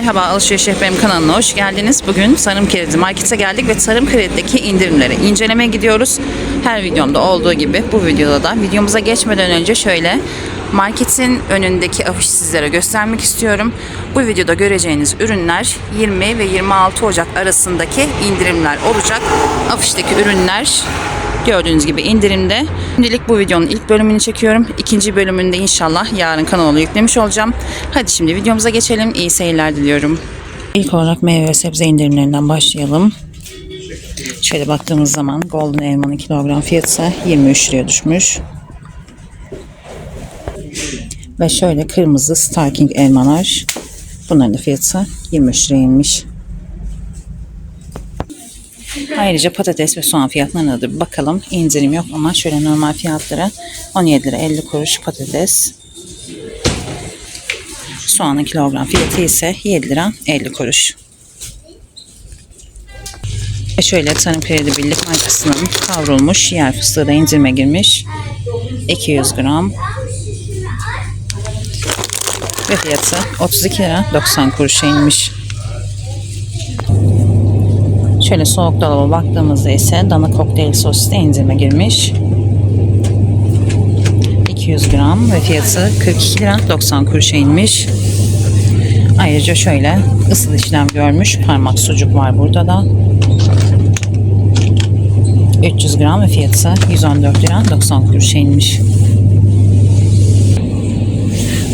Merhaba Alışveriş Rehberim kanalına hoş geldiniz. Bugün Tarım Kredi Market'e geldik ve Tarım Kredi'deki indirimleri incelemeye gidiyoruz. Her videomda olduğu gibi bu videoda da videomuza geçmeden önce şöyle marketin önündeki afişi sizlere göstermek istiyorum. Bu videoda göreceğiniz ürünler 20 ve 26 Ocak arasındaki indirimler olacak. Afişteki ürünler Gördüğünüz gibi indirimde. Şimdilik bu videonun ilk bölümünü çekiyorum. İkinci bölümünde inşallah yarın kanala yüklemiş olacağım. Hadi şimdi videomuza geçelim. İyi seyirler diliyorum. İlk olarak meyve ve sebze indirimlerinden başlayalım. Şöyle baktığımız zaman Golden Elman'ın kilogram fiyatı 23 liraya düşmüş. Ve şöyle kırmızı Starking elmalar. Bunların da fiyatı 23 liraya inmiş. Ayrıca patates ve soğan fiyatlarına da bakalım. İndirim yok ama şöyle normal fiyatları 17 lira 50 kuruş patates. Soğanın kilogram fiyatı ise 7 lira 50 kuruş. Ve şöyle Tarım Kredi Birlik markasının kavrulmuş yer fıstığı da indirime girmiş. 200 gram. Ve fiyatı 32 lira 90 kuruşa inmiş. Şöyle soğuk dolaba baktığımızda ise dana kokteyl sosu da indirime girmiş. 200 gram ve fiyatı 42 lira 90 kuruşa inmiş. Ayrıca şöyle ısıl işlem görmüş parmak sucuk var burada da. 300 gram ve fiyatı 114 lira 90 kuruşa inmiş.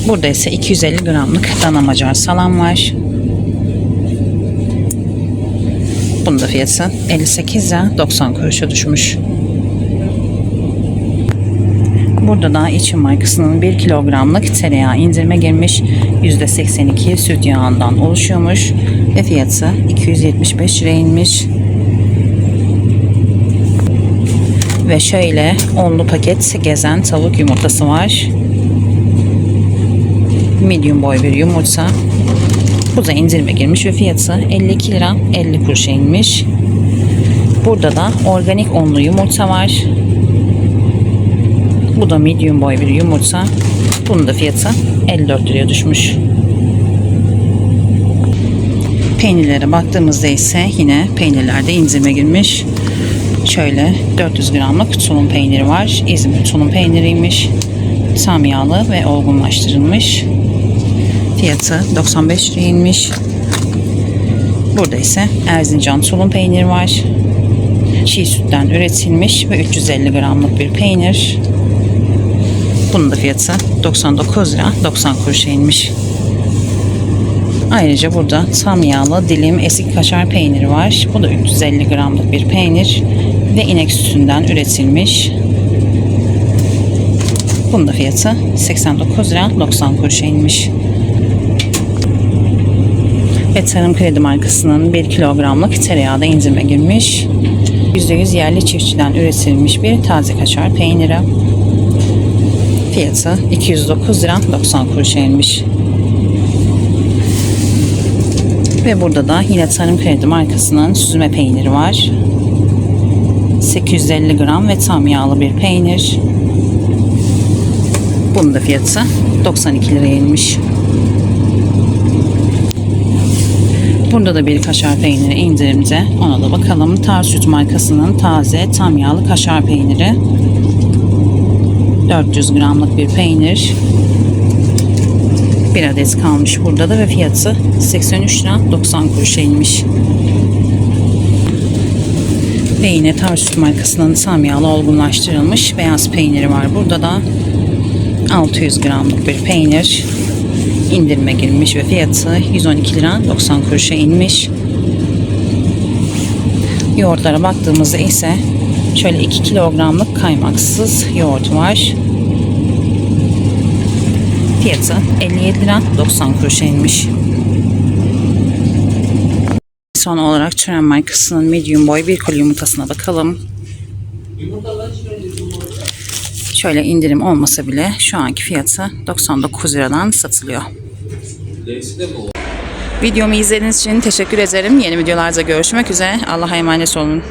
Burada ise 250 gramlık dana macar salam var. Da fiyatı 58 lira 90 kuruşa düşmüş. Burada da İçin markasının 1 kilogramlık tereyağı indirime girmiş. %82 süt yağından oluşuyormuş. Ve fiyatı 275 liraya inmiş. Ve şöyle onlu paket gezen tavuk yumurtası var. Medium boy bir yumurta. Bu da indirime girmiş ve fiyatı 52 lira 50 kuruşa inmiş. Burada da organik onlu yumurta var. Bu da medium boy bir yumurta. Bunun da fiyatı 54 liraya düşmüş. Peynirlere baktığımızda ise yine peynirlerde indirime girmiş. Şöyle 400 gramlık tulum peyniri var. İzmir tulum peyniriymiş. Tam yağlı ve olgunlaştırılmış. Fiyatı 95 liraya inmiş. Burada ise Erzincan tulum peyniri var. Çiğ sütten üretilmiş ve 350 gramlık bir peynir. Bunun da fiyatı 99 lira 90 kuruşa inmiş. Ayrıca burada tam yağlı dilim esik kaşar peyniri var. Bu da 350 gramlık bir peynir ve inek sütünden üretilmiş. Bunun da fiyatı 89 lira 90 kuruşa inmiş. Ve Tarım Kredi markasının 1 kilogramlık tereyağı da indirime girmiş. %100 yerli çiftçiden üretilmiş bir taze kaşar peyniri. Fiyatı 209 lira 90 kuruşa inmiş. Ve burada da yine Tarım Kredi markasının süzme peyniri var. 850 gram ve tam yağlı bir peynir. Bunun da fiyatı 92 liraya inmiş. Burada da bir kaşar peyniri indirimde. Ona da bakalım. Tarsüt markasının taze tam yağlı kaşar peyniri. 400 gramlık bir peynir. Bir adet kalmış burada da ve fiyatı 83 lira 90 kuruşa inmiş. Ve yine Tarsüt markasının tam yağlı olgunlaştırılmış beyaz peyniri var. Burada da 600 gramlık bir peynir indirime girmiş ve fiyatı 112 lira 90 kuruşa inmiş. Yoğurtlara baktığımızda ise şöyle 2 kilogramlık kaymaksız yoğurt var. Fiyatı 57 lira 90 kuruşa inmiş. Son olarak Çören markasının medium boy bir koli yumurtasına bakalım. Şöyle indirim olmasa bile şu anki fiyatı 99 liradan satılıyor. Videomu izlediğiniz için teşekkür ederim. Yeni videolarda görüşmek üzere. Allah'a emanet olun.